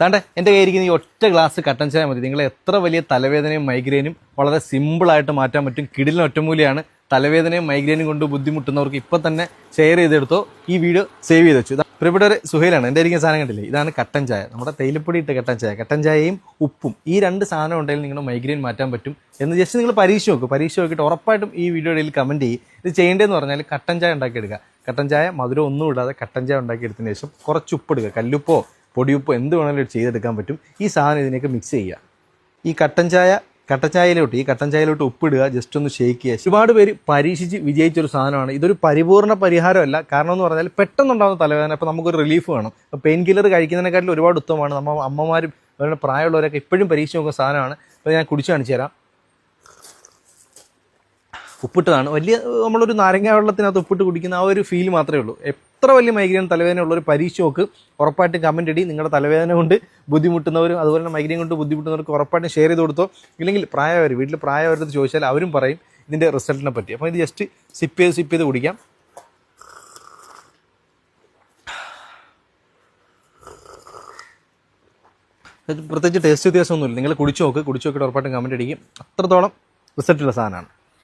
താണ്ടെ എന്റെ കയ്യിരിക്കുന്ന ഈ ഒറ്റ ഗ്ലാസ് കട്ടൻ ചായ മതി. നിങ്ങൾ എത്ര വലിയ തലവേദനയും മൈഗ്രെയിനും വളരെ സിമ്പിളായിട്ട് മാറ്റാൻ പറ്റും. കിടിലിന് ഒറ്റമൂലിയാണ്. തലവേദനയും മൈഗ്രെയിനും കൊണ്ട് ബുദ്ധിമുട്ടുന്നവർക്ക് ഇപ്പം തന്നെ ഷെയർ ചെയ്തെടുത്തോ. ഈ വീഡിയോ സേവ് ചെയ്ത് വെച്ചു. പ്രിയപ്പെട്ടവർ സുഹൈലാണ്. എന്റെ ഇരിക്കുന്ന സാധനം കണ്ടില്ലേ? ഇതാണ് കട്ടൻ ചായ. നമ്മുടെ തേയിലപ്പൊടി ഇട്ട കട്ടൻ ചായ. കട്ടൻ ചായയും ഉപ്പും. ഈ രണ്ട് സാധനം ഉണ്ടെങ്കിൽ നിങ്ങളുടെ മൈഗ്രെയിൻ മാറ്റാൻ പറ്റും എന്ന് ജസ്റ്റ് നിങ്ങൾ പരീക്ഷ നോക്കും. പരീക്ഷ നോക്കിയിട്ട് ഉറപ്പായിട്ടും ഈ വീഡിയോയിൽ കമന്റ് ചെയ്യും. ഇത് ചെയ്യേണ്ടതെന്ന് പറഞ്ഞാൽ കട്ടൻ ചായ ഉണ്ടാക്കിയെടുക്കുക. കട്ടൻ ചായ മധുരം ഒന്നും ഇടാതെ കട്ടൻ ചായ ഉണ്ടാക്കിയെടുത്തതിന് ശേഷം കുറച്ച് ഉപ്പ് എടുക്കുക കല്ലുപ്പോ പൊടിയുപ്പോ എന്ത് വേണമെങ്കിലും ചെയ്തെടുക്കാൻ പറ്റും. ഈ സാധനം ഇതിനേക്ക് മിക്സ് ചെയ്യുക. ഈ കട്ടൻ ചായ കട്ടൻ ചായയിലോട്ട് ഈ കട്ടൻ ചായയിലോട്ട് ഉപ്പിടുക ജസ്റ്റ് ഒന്ന് ഷേക്ക് ചെയ്യുക. ഒരുപാട് പേര് പരീക്ഷിച്ച് വിജയിച്ചൊരു സാധനമാണ്. ഇതൊരു പരിപൂർണ പരിഹാരമല്ല. കാരണം എന്ന് പറഞ്ഞാൽ പെട്ടെന്നുണ്ടാകുന്ന തലവേദന അപ്പോൾ നമുക്കൊരു റിലീഫ് വേണം. അപ്പോൾ പെയിൻ കില്ലർ കഴിക്കുന്നതിനെക്കാട്ടിലും ഒരുപാട് ഉത്തമമാണ്. നമ്മൾ അമ്മമാരും അവരുടെ പ്രായമുള്ളവരൊക്കെ ഇപ്പോഴും പരീക്ഷിച്ച് നോക്കുന്ന സാധനമാണ്. അപ്പോൾ ഞാൻ കുടിച്ച് കാണിച്ചു തരാം. ഉപ്പിട്ടതാണ്. വലിയ നമ്മളൊരു നാരങ്ങ വെള്ളത്തിനകത്ത് ഉപ്പിട്ട് കുടിക്കുന്ന ആ ഒരു ഫീൽ മാത്രമേ ഉള്ളൂ. എത്ര വലിയ മൈഗ്രെയിൻ തലവേദന ഉള്ള ഒരു പരീക്ഷ നോക്ക്. ഉറപ്പായിട്ടും കമന്റ് ഇടി. നിങ്ങളുടെ തലവേദന കൊണ്ട് ബുദ്ധിമുട്ടുന്നവരും അതുപോലെ തന്നെ മൈഗ്രെയിൻ കൊണ്ട് ബുദ്ധിമുട്ടുന്നവർക്ക് ഉറപ്പായിട്ടും ഷെയർ ചെയ്ത് കൊടുത്തോ. ഇല്ലെങ്കിൽ പ്രായവർ വീട്ടിൽ പ്രായവരടുത്ത് ചോദിച്ചാൽ അവരും പറയും ഇതിന്റെ റിസൾട്ടിനെ പറ്റി. അപ്പോൾ ഇത് ജസ്റ്റ് സിപ്പ് ചെയ്ത് സിപ്പ് ചെയ്ത് കുടിക്കാം. പ്രത്യേകിച്ച് ടേസ്റ്റ് വ്യത്യാസമൊന്നുമില്ല. നിങ്ങൾ കുടിച്ചു നോക്ക്. കുടിച്ചു നോക്കിയിട്ട് ഉറപ്പായിട്ടും കമന്റ് അടിക്കും അത്രത്തോളം റിസൾട്ടുള്ള സാധനമാണ്.